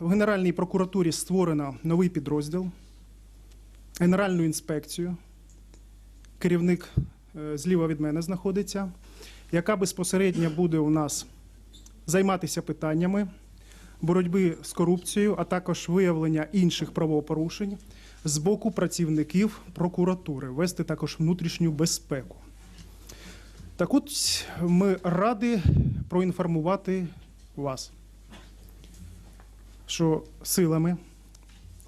в Генеральній прокуратурі створено новий підрозділ, Генеральну інспекцію. Керівник е, зліва від мене знаходиться, яка безпосередньо буде у нас займатися питаннями боротьби з корупцією, а також виявлення інших правопорушень з боку працівників прокуратури, вести також внутрішню безпеку. Так от ми раді проінформувати вас, що силами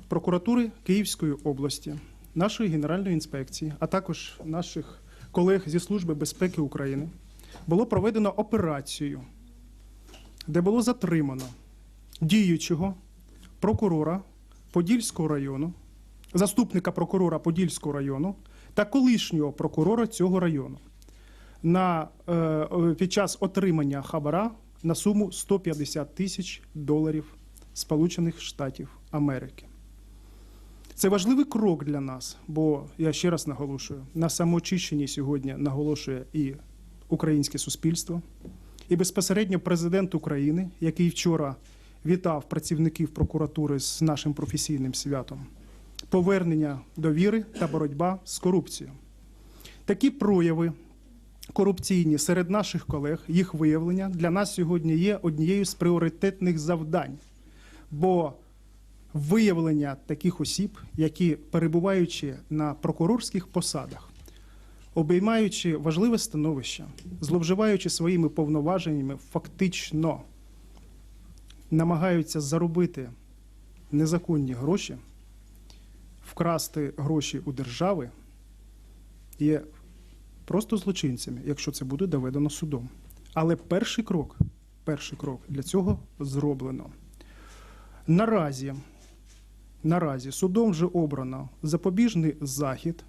прокуратури Київської області, нашої Генеральної інспекції, а також наших колег зі Служби безпеки України було проведено операцію, де було затримано діючого прокурора Подільського району, заступника прокурора Подільського району та колишнього прокурора цього району на, е, під час отримання хабара на суму 150 тисяч доларів Сполучених Штатів Америки. Це важливий крок для нас, бо я ще раз наголошую, на самоочищенні сьогодні наголошує і українське суспільство, і безпосередньо президент України, який вчора вітав працівників прокуратури з нашим професійним святом, повернення довіри та боротьба з корупцією. Такі прояви корупційні серед наших колег, їх виявлення для нас сьогодні є однією з пріоритетних завдань. Бо виявлення таких осіб, які перебуваючи на прокурорських посадах, обіймаючи важливе становище, зловживаючи своїми повноваженнями, фактично намагаються заробити незаконні гроші, вкрасти гроші у держави, є просто злочинцями, якщо це буде доведено судом. Але перший крок, перший крок для цього зроблено. Наразі, наразі судом вже обрано запобіжний захід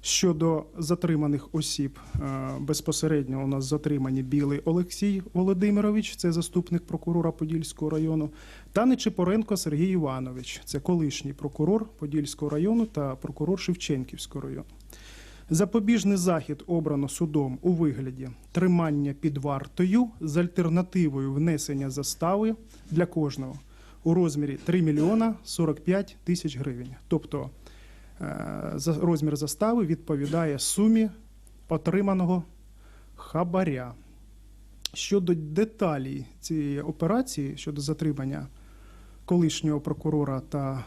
щодо затриманих осіб. Е, Безпосередньо у нас затримані Білий Олексій Володимирович, це заступник прокурора Подільського району, та Нечипоренко Сергій Іванович, це колишній прокурор Подільського району та прокурор Шевченківського району. Запобіжний захід обрано судом у вигляді тримання під вартою з альтернативою внесення застави для кожного у розмірі 3 мільйона 45 тисяч гривень. Тобто е, розмір застави відповідає сумі отриманого хабаря. Щодо деталей цієї операції, щодо затримання колишнього прокурора та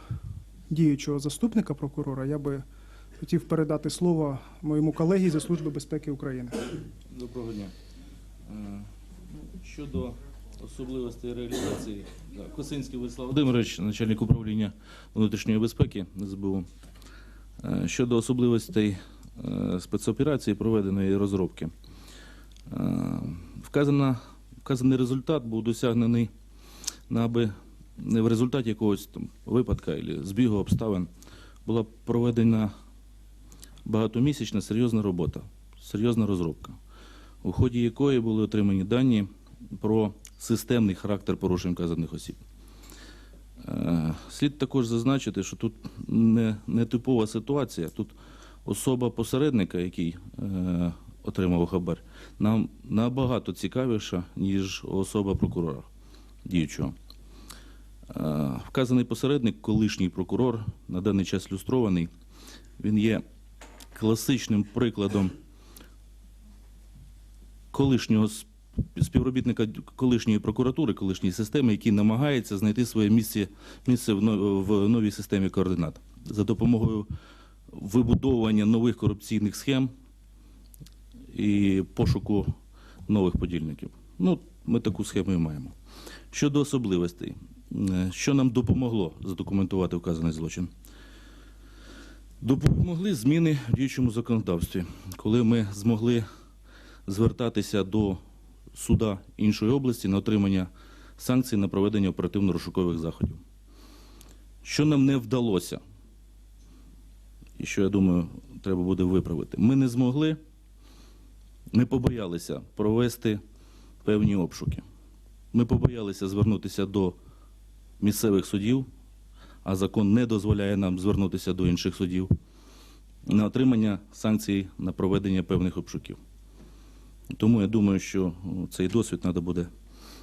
діючого заступника прокурора, я би хотів передати слово моєму колегі зі Служби безпеки України. Доброго дня. Е, Щодо особливостей реалізації, Косинський Владислав Володимирович, начальник управління внутрішньої безпеки СБУ. Е, Щодо особливостей е, спецоперації проведеної розробки. Е, Вказана, вказаний результат був досягнений аби в результаті якогось там випадка або збігу обставин була проведена багатомісячна серйозна робота, серйозна розробка у ході якої були отримані дані про системний характер порушень вказаних осіб. Е, Слід також зазначити, що тут не, не типова ситуація. Тут особа посередника, який е, отримав хабар, нам набагато цікавіша, ніж особа прокурора діючого. Е, Вказаний посередник, колишній прокурор, на даний час люстрований, він є класичним прикладом колишнього співробітника колишньої прокуратури, колишньої системи, який намагається знайти своє місце, місце в но- в новій системі координат за допомогою вибудовування нових корупційних схем і пошуку нових подільників. Ну, ми таку схему і маємо. Щодо особливостей, е, що нам допомогло задокументувати вказаний злочин? Допомогли зміни в діючому законодавстві, коли ми змогли звертатися до суда іншої області на отримання санкцій на проведення оперативно-розшукових заходів. Що нам не вдалося, і що я думаю, треба буде виправити, ми не змогли, ми побоялися провести певні обшуки. Ми побоялися звернутися до місцевих судів, а закон не дозволяє нам звернутися до інших судів на отримання санкцій на проведення певних обшуків. Тому я думаю, що цей досвід треба буде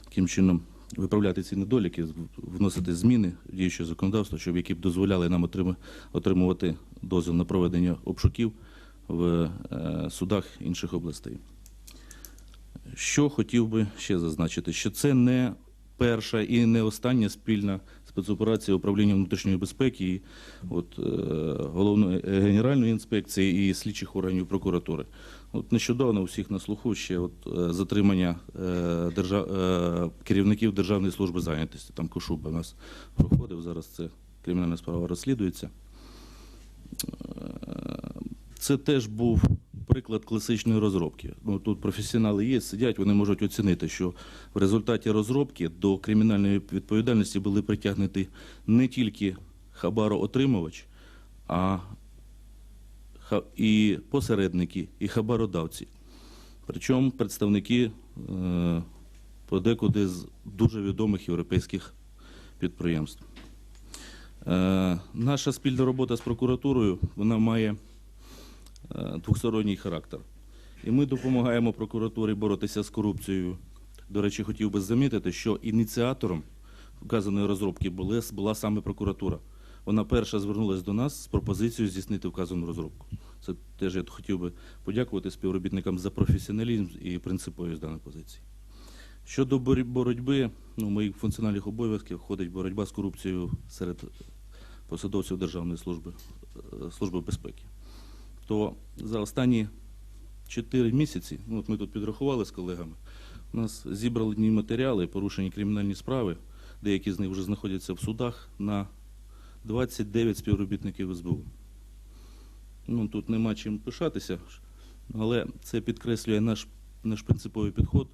таким чином виправляти ці недоліки, вносити зміни в діюче законодавство, щоб які б дозволяли нам отримувати дозвіл на проведення обшуків в е, судах інших областей. Що хотів би ще зазначити, що це не перша і не остання спільна спецоперація управління внутрішньої безпеки і от, е, головної е, генеральної інспекції і слідчих органів прокуратури. От нещодавно у всіх на слуху ще от, е, затримання держа... е, керівників Державної служби зайнятості. Там Кошуба нас проходив. Зараз це кримінальна справа розслідується. Це теж був приклад класичної розробки. Ну, тут професіонали є, сидять, вони можуть оцінити, що в результаті розробки до кримінальної відповідальності були притягнуті не тільки хабароотримувач, а і посередники, і хабародавці. Причому представники е, подекуди з дуже відомих європейських підприємств. Е, наша спільна робота з прокуратурою вона має двосторонній характер. І ми допомагаємо прокуратурі боротися з корупцією. До речі, хотів би замітити, що ініціатором вказаної розробки була, була саме прокуратура. Вона перша звернулася до нас з пропозицією здійснити вказану розробку. Це теж я хотів би подякувати співробітникам за професіоналізм і принциповість даної позиції. Щодо боротьби, ну, моїх функціональних обов'язків входить боротьба з корупцією серед посадовців Державної служби, е, служби безпеки. То за останні 4 місяці, ну, от ми тут підрахували з колегами, у нас зібрані матеріали, порушені кримінальні справи, деякі з них вже знаходяться в судах на 29 співробітників СБУ. Ну, тут нема чим пишатися, але це підкреслює наш, наш принциповий підход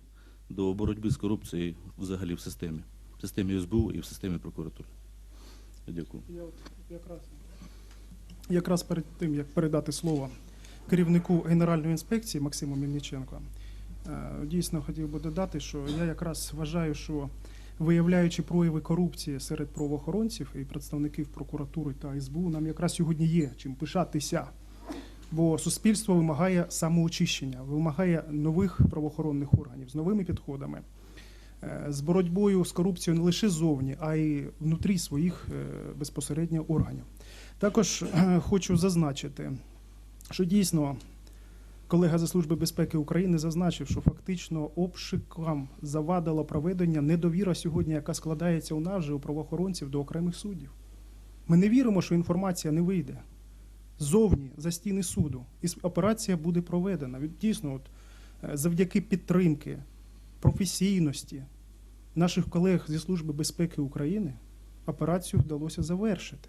до боротьби з корупцією взагалі в системі, в системі СБУ і в системі прокуратури. Дякую. Я от якраз, якраз перед тим, як передати слово керівнику Генеральної інспекції Максиму Мельниченко, е, дійсно хотів би додати, що я якраз вважаю, що виявляючи прояви корупції серед правоохоронців і представників прокуратури та СБУ, нам якраз сьогодні є чим пишатися. Бо суспільство вимагає самоочищення, вимагає нових правоохоронних органів з новими підходами, з боротьбою з корупцією не лише зовні, а й внутрі своїх е, безпосередньо органів. Також е, хочу зазначити, що дійсно колега за служби безпеки України зазначив, що фактично обшукам завадило проведення недовіра сьогодні, яка складається у нас же у правоохоронців до окремих суддів. Ми не віримо, що інформація не вийде зовні за стіни суду, і операція буде проведена. Дійсно, от, е, завдяки підтримки, професійності наших колег зі Служби безпеки України операцію вдалося завершити.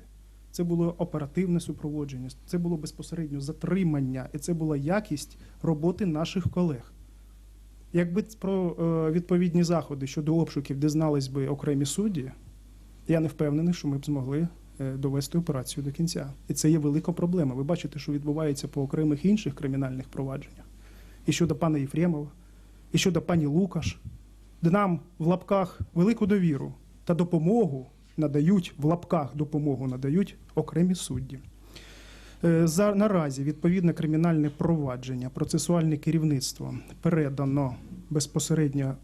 Це було оперативне супроводження, це було безпосередньо затримання, і це була якість роботи наших колег. Якби про е, відповідні заходи щодо обшуків дізнались би окремі судді, я не впевнений, що ми б змогли е, довести операцію до кінця. І це є велика проблема. Ви бачите, що відбувається по окремих інших кримінальних провадженнях. І щодо пана Єфремова, і щодо пані Лукаш, нам в лапках велику довіру та допомогу надають в лапках допомогу надають окремі судді. Е, За наразі відповідне кримінальне провадження, процесуальне керівництво передано безпосередньо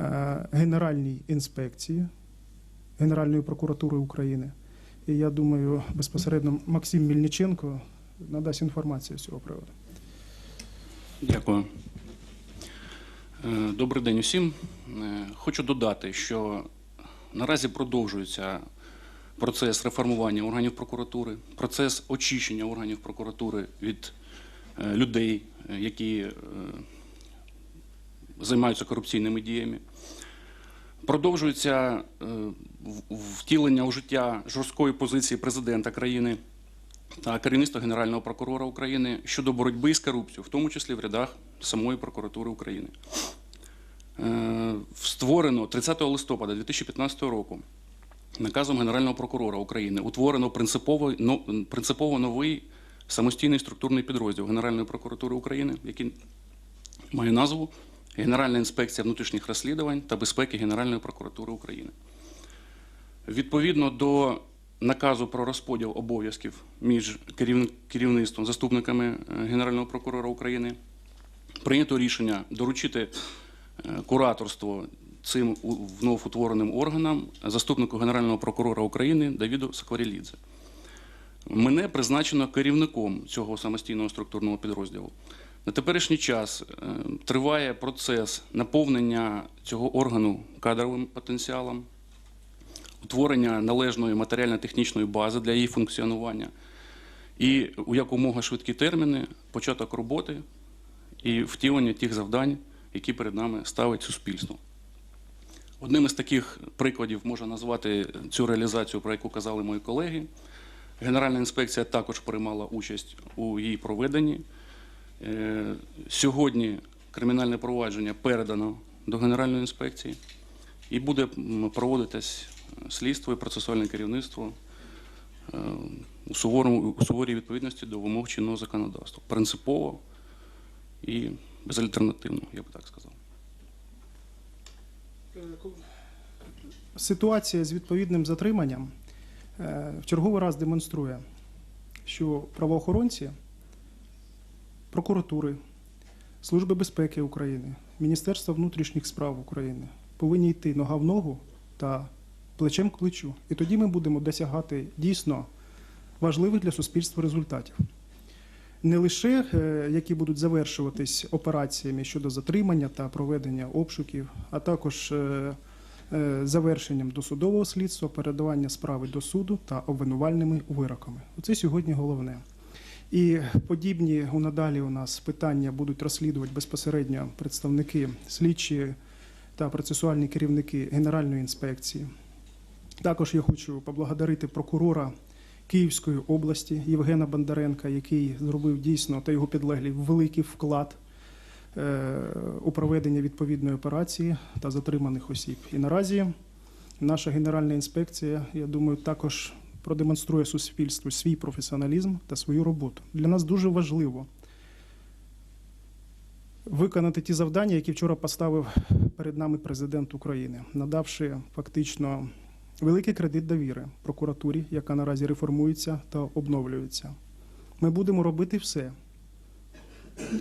е, Генеральній інспекції Генеральної прокуратури України. І я думаю, безпосередньо Максим Мільниченко надасть інформацію з цього приводу. Дякую. Е, Добрий день усім. Е, Хочу додати, що наразі продовжується процес реформування органів прокуратури, процес очищення органів прокуратури від е, людей, які займаються корупційними діями. Продовжується втілення у життя жорсткої позиції президента країни та керівництва Генерального прокурора України щодо боротьби з корупцією, в тому числі в рядах самої прокуратури України. Е, Створено 30 листопада 2015 року наказом Генерального прокурора України утворено принципово, но- принципово новий самостійний структурний підрозділ Генеральної прокуратури України, який має назву Генеральна інспекція внутрішніх розслідувань та безпеки Генеральної прокуратури України. Відповідно до наказу про розподіл обов'язків між керівництвом, заступниками е, Генерального прокурора України, прийнято рішення доручити е, кураторство цим у- вновь утвореним органам заступнику Генерального прокурора України Давіду Сакварілідзе. Мене призначено керівником цього самостійного структурного підрозділу. На теперішній час е, триває процес наповнення цього органу кадровим потенціалом, утворення належної матеріально-технічної бази для її функціонування і у якомога швидкі терміни початок роботи і втілення тих завдань, які перед нами ставить суспільство. Одним із таких прикладів можна назвати цю реалізацію, про яку казали мої колеги. Генеральна інспекція також приймала участь у її проведенні. Е, Сьогодні кримінальне провадження передано до Генеральної інспекції і буде проводитись слідство і процесуальне керівництво е, у суворій відповідності до вимог чинного законодавства. Принципово і безальтернативно, я би так сказав. Ситуація з відповідним затриманням е, в черговий раз демонструє, що правоохоронці, прокуратури, Служби безпеки України, Міністерства внутрішніх справ України повинні йти нога в ногу та плечем к плечу. І тоді ми будемо досягати дійсно важливих для суспільства результатів. Не лише е, які будуть завершуватись операціями щодо затримання та проведення обшуків, а також е, е, завершенням досудового слідства, передавання справи до суду та обвинувальними вироками. Оце сьогодні головне. І подібні у надалі у нас питання будуть розслідувати безпосередньо представники слідчі та процесуальні керівники Генеральної інспекції. Також я хочу поблагодарити прокурора Київської області Євгена Бондаренка, який зробив дійсно та його підлеглі великий вклад е, у проведення відповідної операції та затриманих осіб. І наразі наша генеральна інспекція, я думаю, також продемонструє суспільству свій професіоналізм та свою роботу. Для нас дуже важливо виконати ті завдання, які вчора поставив перед нами президент України, надавши фактично великий кредит довіри прокуратурі, яка наразі реформується та обновлюється. Ми будемо робити все,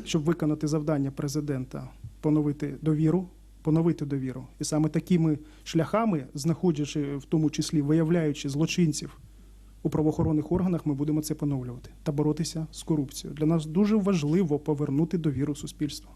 щоб виконати завдання президента, поновити довіру, поновити довіру. І саме такими шляхами, знаходячи в тому числі виявляючи злочинців у правоохоронних органах, ми будемо це поновлювати та боротися з корупцією. Для нас дуже важливо повернути довіру суспільства.